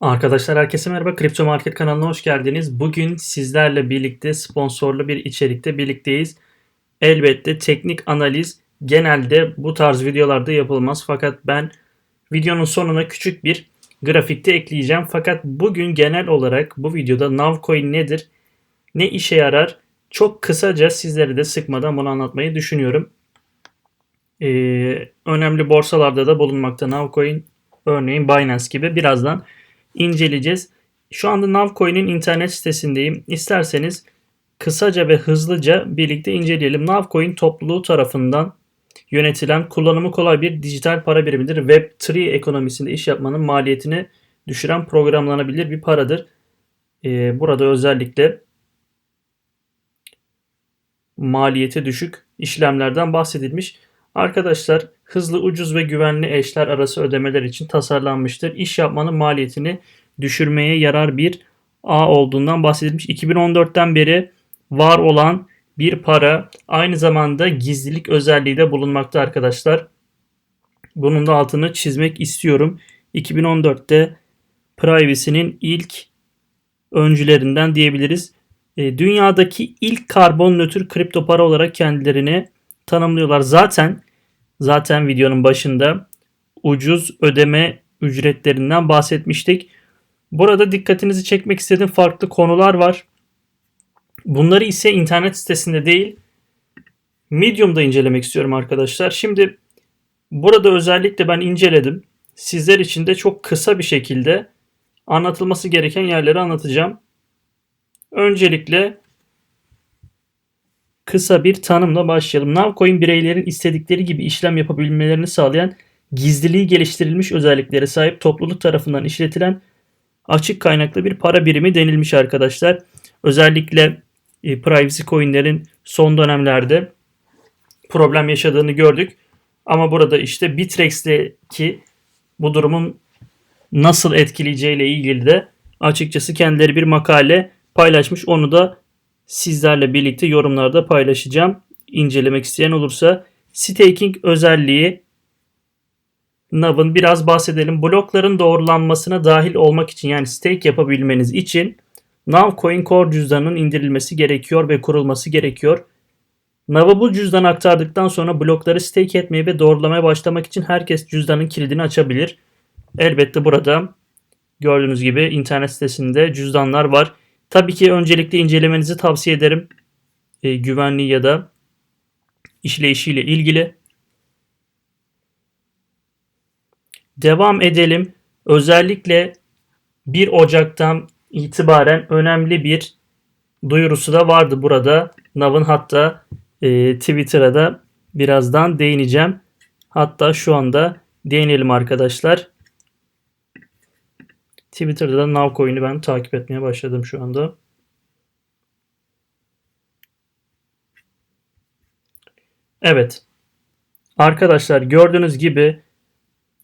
Arkadaşlar herkese merhaba. Kripto Market kanalına hoş geldiniz. Bugün sizlerle birlikte sponsorlu bir içerikte birlikteyiz. Elbette teknik analiz genelde bu tarz videolarda yapılmaz. Fakat ben videonun sonuna küçük bir grafikte ekleyeceğim. Fakat bugün genel olarak bu videoda Navcoin nedir? Ne işe yarar? Çok kısaca sizleri de sıkmadan bunu anlatmayı düşünüyorum. Ee, önemli borsalarda da bulunmakta Navcoin. Örneğin Binance gibi. Birazdan inceleyeceğiz. Şu anda Navcoin'in internet sitesindeyim. İsterseniz kısaca ve hızlıca birlikte inceleyelim. Navcoin topluluğu tarafından yönetilen kullanımı kolay bir dijital para birimidir. Web3 ekonomisinde iş yapmanın maliyetini düşüren programlanabilir bir paradır. Ee, burada özellikle maliyeti düşük işlemlerden bahsedilmiş. Arkadaşlar hızlı, ucuz ve güvenli eşler arası ödemeler için tasarlanmıştır. İş yapmanın maliyetini düşürmeye yarar bir ağ olduğundan bahsedilmiş. 2014'ten beri var olan bir para aynı zamanda gizlilik özelliği de bulunmakta arkadaşlar. Bunun da altını çizmek istiyorum. 2014'te privacy'nin ilk öncülerinden diyebiliriz. E, dünyadaki ilk karbon nötr kripto para olarak kendilerini tanımlıyorlar. Zaten zaten videonun başında ucuz ödeme ücretlerinden bahsetmiştik. Burada dikkatinizi çekmek istediğim farklı konular var. Bunları ise internet sitesinde değil Medium'da incelemek istiyorum arkadaşlar. Şimdi burada özellikle ben inceledim. Sizler için de çok kısa bir şekilde anlatılması gereken yerleri anlatacağım. Öncelikle kısa bir tanımla başlayalım. Navcoin bireylerin istedikleri gibi işlem yapabilmelerini sağlayan gizliliği geliştirilmiş özelliklere sahip topluluk tarafından işletilen açık kaynaklı bir para birimi denilmiş arkadaşlar. Özellikle e, privacy coinlerin son dönemlerde problem yaşadığını gördük. Ama burada işte Bitrex'teki bu durumun nasıl etkileyeceğiyle ilgili de açıkçası kendileri bir makale paylaşmış. Onu da sizlerle birlikte yorumlarda paylaşacağım. İncelemek isteyen olursa staking özelliği Nav'ın biraz bahsedelim. Blokların doğrulanmasına dahil olmak için yani stake yapabilmeniz için Nav Coin Core cüzdanının indirilmesi gerekiyor ve kurulması gerekiyor. Nav'a bu cüzdanı aktardıktan sonra blokları stake etmeye ve doğrulamaya başlamak için herkes cüzdanın kilidini açabilir. Elbette burada gördüğünüz gibi internet sitesinde cüzdanlar var. Tabii ki öncelikle incelemenizi tavsiye ederim. E, güvenliği ya da işleyişiyle ilgili. Devam edelim. Özellikle 1 Ocak'tan itibaren önemli bir duyurusu da vardı burada. Nav'ın hatta e, Twitter'a da birazdan değineceğim. Hatta şu anda değinelim arkadaşlar. Twitter'da da Navcoin'i ben takip etmeye başladım şu anda. Evet. Arkadaşlar gördüğünüz gibi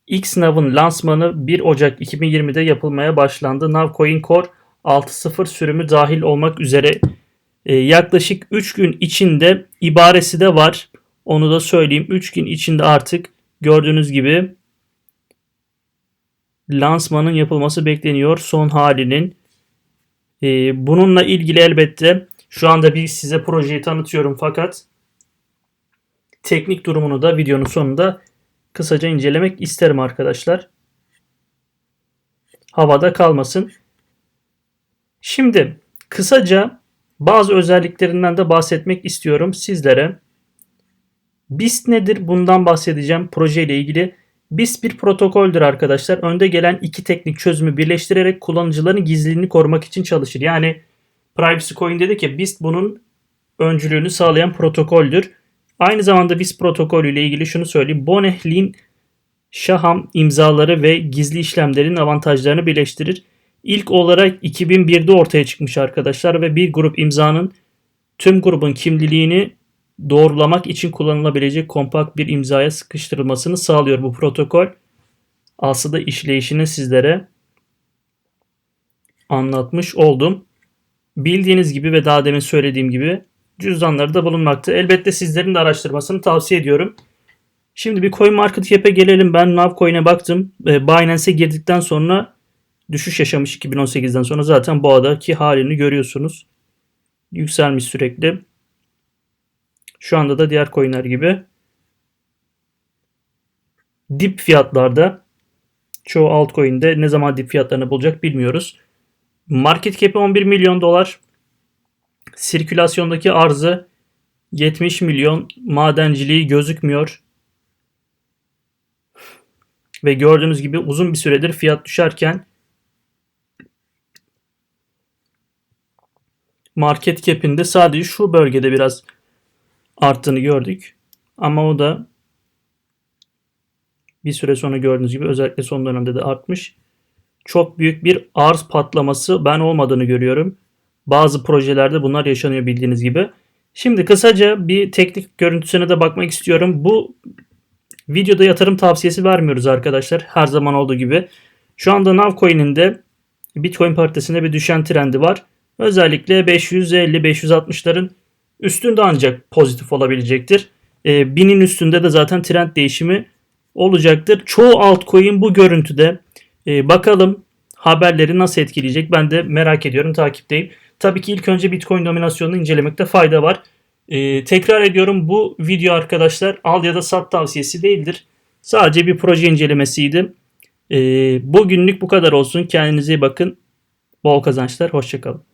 Xnav'ın lansmanı 1 Ocak 2020'de yapılmaya başlandı. Navcoin Core 6.0 sürümü dahil olmak üzere e, yaklaşık 3 gün içinde ibaresi de var. Onu da söyleyeyim. 3 gün içinde artık gördüğünüz gibi lansmanın yapılması bekleniyor son halinin. Ee, bununla ilgili elbette şu anda bir size projeyi tanıtıyorum fakat teknik durumunu da videonun sonunda kısaca incelemek isterim arkadaşlar. Havada kalmasın. Şimdi kısaca bazı özelliklerinden de bahsetmek istiyorum sizlere. BIST nedir? Bundan bahsedeceğim projeyle ilgili. BIS bir protokoldür arkadaşlar. Önde gelen iki teknik çözümü birleştirerek kullanıcıların gizliliğini korumak için çalışır. Yani Privacy Coin dedi ki BIS bunun öncülüğünü sağlayan protokoldür. Aynı zamanda BIS protokolü ile ilgili şunu söyleyeyim. Boneh, Shaham imzaları ve gizli işlemlerin avantajlarını birleştirir. İlk olarak 2001'de ortaya çıkmış arkadaşlar ve bir grup imzanın tüm grubun kimliğini doğrulamak için kullanılabilecek kompakt bir imzaya sıkıştırılmasını sağlıyor bu protokol. Aslında işleyişini sizlere anlatmış oldum. Bildiğiniz gibi ve daha demin söylediğim gibi cüzdanları da bulunmakta. Elbette sizlerin de araştırmasını tavsiye ediyorum. Şimdi bir coin market cap'e gelelim. Ben Navcoin'e baktım. Binance'e girdikten sonra düşüş yaşamış 2018'den sonra zaten boğadaki halini görüyorsunuz. Yükselmiş sürekli. Şu anda da diğer coinler gibi dip fiyatlarda çoğu altcoin'de ne zaman dip fiyatlarını bulacak bilmiyoruz. Market cap'i 11 milyon dolar. Sirkülasyondaki arzı 70 milyon. Madenciliği gözükmüyor. Ve gördüğünüz gibi uzun bir süredir fiyat düşerken market cap'inde sadece şu bölgede biraz arttığını gördük. Ama o da bir süre sonra gördüğünüz gibi özellikle son dönemde de artmış. Çok büyük bir arz patlaması ben olmadığını görüyorum. Bazı projelerde bunlar yaşanıyor bildiğiniz gibi. Şimdi kısaca bir teknik görüntüsüne de bakmak istiyorum. Bu videoda yatırım tavsiyesi vermiyoruz arkadaşlar. Her zaman olduğu gibi. Şu anda Navcoin'in de Bitcoin paritesinde bir düşen trendi var. Özellikle 550-560'ların üstünde ancak pozitif olabilecektir. E, binin üstünde de zaten trend değişimi olacaktır. Çoğu altcoin bu görüntüde. E, bakalım haberleri nasıl etkileyecek ben de merak ediyorum takipteyim. Tabii ki ilk önce Bitcoin dominasyonunu incelemekte fayda var. E, tekrar ediyorum bu video arkadaşlar al ya da sat tavsiyesi değildir. Sadece bir proje incelemesiydi. E, bugünlük bu kadar olsun. Kendinize iyi bakın. Bol kazançlar. Hoşçakalın.